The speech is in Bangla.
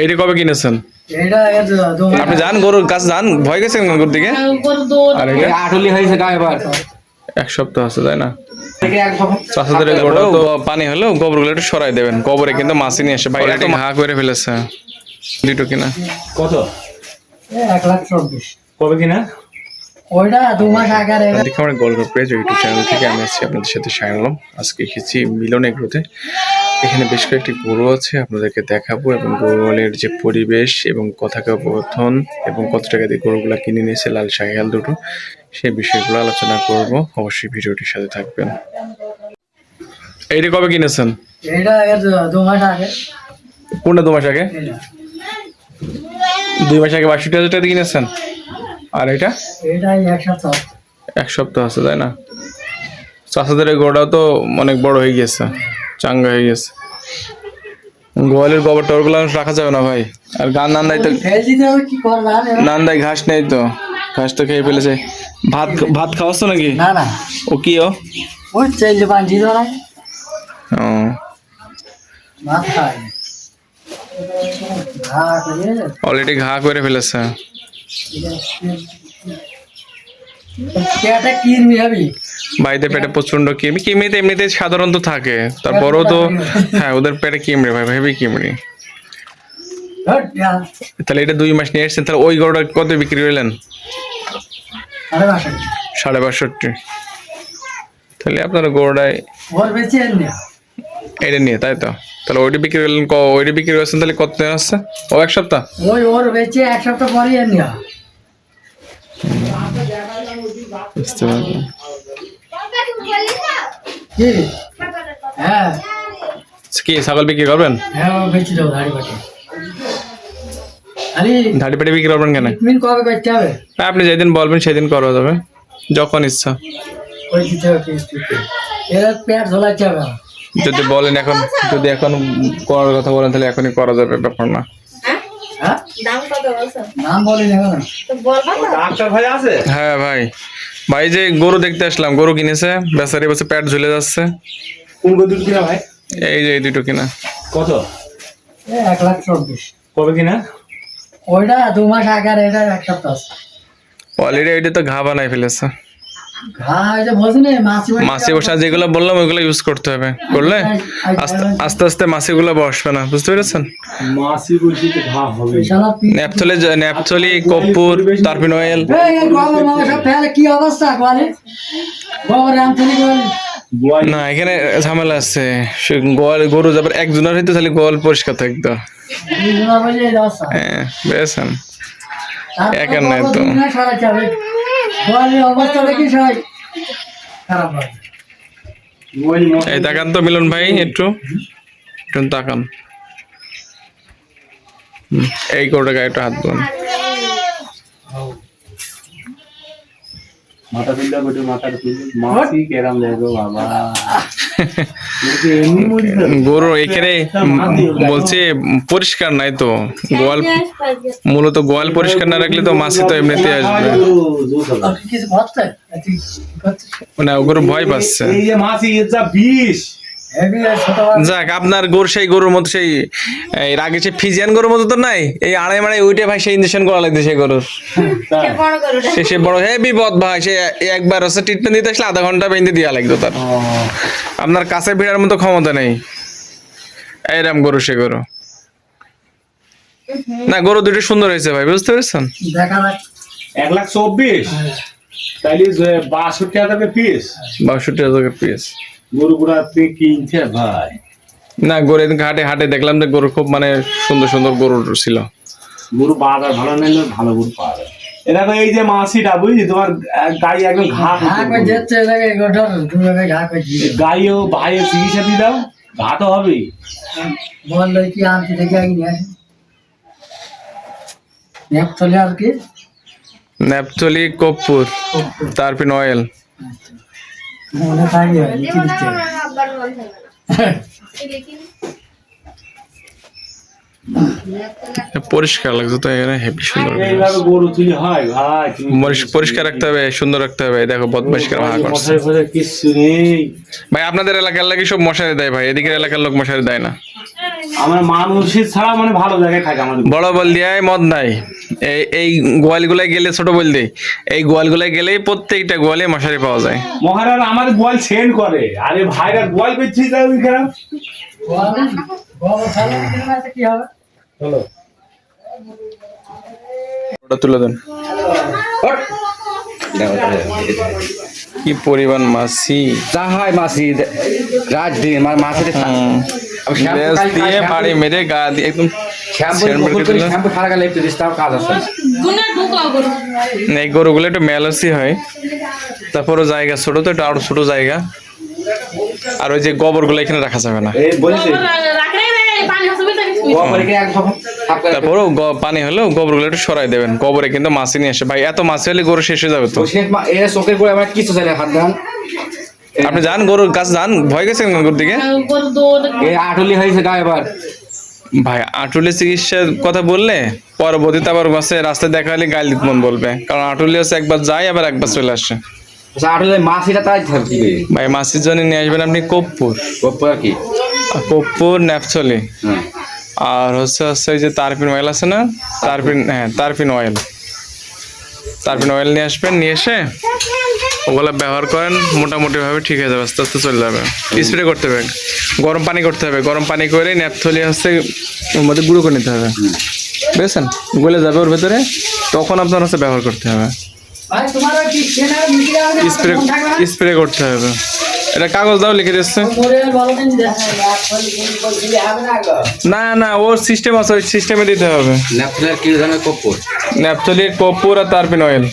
এইটা কবে কিনেছেন? আপনি যান গরুর কাছে যান ভয় গেছেন গরুর দিকে? আর এটা? আটলি হয়েছে গা এবার। এক সপ্তাহ আছে তাই না? চাষাদের গোটা তো পানি হলেও গোবরগুলো একটু সরাই দেবেন। গোবরে কিন্তু মাছি নিয়ে এসে বাইরে একটু ঘা করে ফেলেছে। লিটো কিনা। কত? এক লাখ চব্বিশ। কবে কিনা? ওইটা দু মাস আগে দেখে আমার গল্প পেজ ইউটিউব চ্যানেল থেকে আমি আছি আপনাদের সাথে সায়নলাম আজকে এসেছি মিলন এগ্রোতে। এখানে বেশ কয়েকটি গরু আছে আপনাদেরকে দেখাবো। এবং গরুলের যে পরিবেশ এবং কথোপকথন এবং কত টাকা দিয়ে গরুগুলা কিনে নিয়েছে লাল শাহিয়াল দুটো সেই বিষয়গুলো আলোচনা করব। অবশ্যই ভিডিওটির সাথে থাকবেন। এইটা কবে কিনেছেন? কোনটা দু মাস আগে? দুই মাস আগে বাষট্টি হাজার টাকা দিয়ে কিনেছেন। আর এটা এক সপ্তাহ আছে। তাই না? চাষাদের গোড়াও তো অনেক বড় হয়ে গেছে চাঙ্গা হয়ে গেছে গোয়ালের গোবর টরগুলো রাখা যাবে না ভাই। আর গান নান্দাই তো? নান্দাই ঘাস নেই তো। ঘাস তো খেয়ে ফেলেছে। ভাত ভাত খাওয়াচ্ছ নাকি? না না। ও কি ও? বাঞ্জি ও, ভাত খায়। অলরেডি ঘা করে ফেলেছে। ভাইদের পেটে প্রচণ্ড কিমড়ি কিমড়িতে এমনিতে সাধারণত থাকে। তারপরেও তো হ্যাঁ ওদের পেটে কিমড়ে ভাই হেভি কিমড়ি। তাহলে এটা দুই মাস নিয়ে এসছেন তাহলে ওই গরুটা কত বিক্রি বাসা সাড়ে বাষট্টি। তাহলে আপনার গরুটায় এটা নিয়ে তাই তো? তাহলে ওইটা বিক্রি করলেন ক ওইটা বিক্রি করছেন তাহলে কত দিন আসছে ও এক সপ্তাহ? ওই ওর বেঁচে এক সপ্তাহ পরে এর না বুঝতে কি? হ্যাঁ। কি ছাগল বিক্রি করবেন? হ্যাঁ ধাড়ি পাটি বিক্রি করবেন কেন? হবে? আপনি যেদিন বলবেন সেদিন করা যাবে। যখন ইচ্ছা। যদি বলেন এখন যদি এখন করার কথা বলেন তাহলে এখনই করা যাবে ব্যাপার না। হ্যাঁ? দাম কত বলছো? নাম বলি না এখন। তো বলবা তো। ডাক্তার ভাই আছে? হ্যাঁ ভাই যে গরু দেখতে আসলাম গরু কিনেছে বেচারি বসে পেট ঝুলে যাচ্ছে। কোন গরু কিনা ভাই? এই যে এই দুটো কিনা। কত? এক লাখ চব্বিশ। কবে কিনা? ওইটা দু মাস আগে এটা এক সপ্তাহ অলরেডি এইটা তো ঘা বানাই ফেলেছে। মাছি বসা যেগুলো বললাম ওইগুলো ইউজ করতে হবে। করলে আস্তে আস্তে আস্তে মাছিগুলো বসবে না বুঝতে পেরেছেন? ন্যাপথলি ন্যাপথলি কর্পূর তারপিন অয়েল কি অবস্থা না এখানে ঝামেলা আছে। গোয়াল গরু যাবার একজনের হইতে তাহলে গোয়াল পরিষ্কার থাকতো। হ্যাঁ বুঝেছেন একের নাই তো। হবে অবস্থা দেখি সবাই খারাপ এই তাকান তো মিলন ভাই একটু। একটু তাকান। এই গরুটা গায়ে একটু হাত দেন মাথা তুললে বটে মাথার মাসি কেরাম দেখো বাবা। গরু এখানে বলছে পরিষ্কার নাই তো, গোয়াল মূলত গোয়াল পরিষ্কার না রাখলে তো মাসি তো এমনিতে আসবে? মানে ওগুলো ভয় পাচ্ছে এই যে মাসি যা বিষ যাক আপনার গরু সেই গরুর মতো সেই এই আগে সেই ফিজিয়ান গরুর মতো তো নাই? এই আড়াই মাড়াই উইটে ভাই সেই ইঞ্জেকশন করা লাগছে সেই গরুর। সে সে বড় হেভি বদ ভাই সে একবার হচ্ছে ট্রিটমেন্ট দিতে আসলে আধা ঘণ্টা বেঁধে দেওয়া লাগতো তার। আপনার কাছে ভিড়ার মতো ক্ষমতা নেই। এইরাম গরু সে গরু। না গরু দুটো সুন্দর হয়েছে ভাই বুঝতে পেরেছেন? এক লাখ চব্বিশ? তাইলে বাষট্টি হাজার টাকা পিস বাষট্টি হাজার পিস গরু গুড়া আপনি কিনছে ভাই? না গরু এদিন হাটে দেখলাম যে গরু খুব মানে সুন্দর সুন্দর গরু ছিল। গরু বাজার ভালো নিলে ভালো গরু পাওয়া যায়। এই যে মাসিটা বুঝলি? তোমার গাড়ি একদম ঘা দিয়ে গাইও ভাইয়ের চিকিৎসা দিয়ে দাও ঘা তো হবেই। বলল কি আনতে দেখে আগে নিয়ে আসি আর কি? ন্যাপথলি কর্পূর তারপিন অয়েল মনে থাকি লিখে দেখি? পরিষ্কার লাগছে তো এখানে হেভি সুন্দর হয় পরিষ্কার রাখতে হবে সুন্দর রাখতে হবে দেখো বদমাইশকার ভাগ করছে। ভাই আপনাদের এলাকার লাগে সব মশারি দেয় ভাই এদিকের এলাকার লোক মশারি দেয় না। আমার মানুষের ছাড়া মানে ভালো জায়গায় থাকে আমাদের বড় বলদিয়ায় মদ নাই। এই এই গোয়ালগুলায় গেলে ছোট বলদি এই গোয়ালগুলায় গেলেই প্রত্যেকটা গোয়ালে মশারি পাওয়া যায়। মহারাজ আমার গোয়াল সেন্ড করে। আরে ভাইরা গোয়াল বেচছিস তাহলে খারাপ গোবর ফেলে দিলে কি হবে চলো ওটা তুলে দেন। কি পরিমাণ মাছি যা হয় মাসি রাত দিন মানে মাসিতে দিয়ে বাড়ি মেরে গা দিয়ে একদম এই গরুগুলো একটু মেলাসি হয়। তারপরও জায়গা ছোট তো একটু আরও ছোট জায়গা। আর ওই যে গোবরগুলো এখানে রাখা যাবে না। এই বলিস রাখলে রে পানি হলেও গোবরগুলো একটু সরাই দেবেন। গোবরে কিন্তু মাছি নিয়ে আসে। ভাই এত মাছি হলে গরু শেষ হয়ে যাবে তো। চোখের করে আমার কিছু হাত দেন। আপনি যান গরুর কাছে যান ভয় গেছেন গরুর দিকে? আটলি হয়েছে গা এবার। ভাই আটুলি চিকিৎসার কথা বললে পরবর্তীতে আবার বাসে রাস্তায় দেখা হলে দিত মন বলবে। কারণ আটুলি হচ্ছে একবার যায় আবার একবার চলে আসে। আচ্ছা ভাই মাসির জন্য নিয়ে আসবেন আপনি কপ্পুর। গোপর কি? কপ্পুর ন্যাপচলি আর হচ্ছে হচ্ছে যে তারপিন অয়েল আছে না? তারপিন হ্যাঁ তারপিন অয়েল তারপিন অয়েল নিয়ে আসবেন নিয়ে এসে ওগুলো ব্যবহার করেন মোটামুটি ভাবে ঠিক হয়ে যাবে আস্তে আস্তে চলে যাবে। স্প্রে করতে হবে। গরম পানি করতে হবে। গরম পানি করে ন্যাপথলি হচ্ছে ওর মধ্যে গুঁড়ো করে নিতে হবে। বুঝেছেন? গলে যাবে ওর ভেতরে তখন আপনার হচ্ছে ব্যবহার করতে হবে। স্প্রে স্প্রে করতে হবে। এটা কাগজ দাও লিখে দিচ্ছে। না না না ওর সিস্টেম আছে ওই সিস্টেমে দিতে হবে। ন্যাপথলির কি জানে কপ্পর ন্যাপথলির কর্পূর আর তারপিন অয়েল